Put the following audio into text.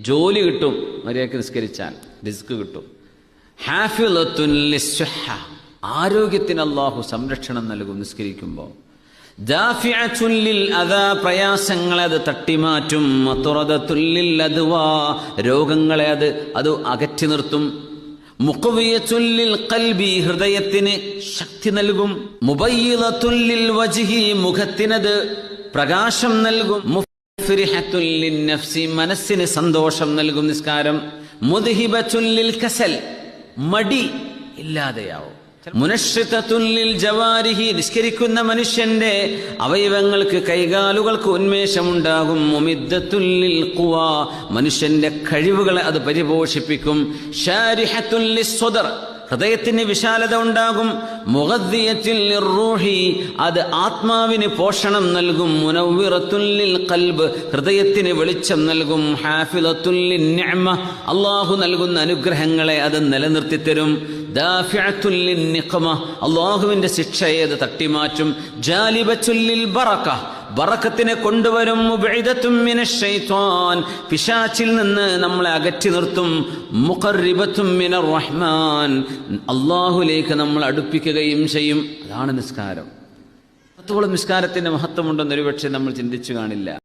ജോലി കിട്ടും മര്യാദയ്ക്ക് നിസ്കരിച്ചാൽ റിസ്ക് കിട്ടും. ആരോഗ്യത്തിന് അള്ളാഹു സംരക്ഷണം നൽകും നിസ്കരിക്കുമ്പോൾ പ്രയാസങ്ങളെ അത് തട്ടിമാറ്റും. രോഗങ്ങളെ അത് അത് അകറ്റി നിർത്തും. മുഖവിയത്തുൻ ലിൽ ഖൽബി ഹൃദയത്തിന് ശക്തി നൽകും. മുബയ്യിളത്തുൻ ലിൽ വജ്ഹി മുഖത്തിനത് പ്രകാശം നൽകും. മനസ്സിന് സന്തോഷം നൽകും നിസ്കാരം. കസൽ മടി ഇല്ലാതെയാവും. ജവാരിഹി നിസ്കരിക്കുന്ന മനുഷ്യന്റെ അവയവങ്ങൾക്ക് കൈകാലുകൾക്ക് ഉന്മേഷമുണ്ടാകും. മുമിദ്ദത്തുല്ലിൽ മനുഷ്യന്റെ കഴിവുകളെ അത് പരിപോഷിപ്പിക്കും. ഹൃദയത്തിന് വിശാലത ഉണ്ടാകും. മുഖദ്ദിയത്തിൽ റൂഹി അത് ആത്മാവിന് പോഷണം നൽകും. മുനവ്വിറത്തുല്ലിൽ കൽബ് ഹൃദയത്തിന് വെളിച്ചം നൽകും. ഹാഫിലത്തുല്ലിൻ നിഅമ അള്ളാഹു നൽകുന്ന അനുഗ്രഹങ്ങളെ അത് നിലനിർത്തി തരും അള്ളാഹുവിന്റെ ശിക്ഷയെ അത് തട്ടിമാറ്റും. ജാലിബച്ചുല്ലിൽ ബറക ബറക്കത്തിനെ കൊണ്ടുവരും. പിശാച്ചിൽ നിന്ന് നമ്മളെ അകറ്റി നിർത്തും. മുഖറിബത്തും റഹ്മാൻ. അള്ളാഹുലേക്ക് നമ്മൾ അടുപ്പിക്കുകയും ചെയ്യും. അതാണ് നിസ്കാരം. അത്തോളം നിസ്കാരത്തിന്റെ മഹത്വമുണ്ടെന്ന് ഒരുപക്ഷെ നമ്മൾ ചിന്തിച്ചു കാണില്ല.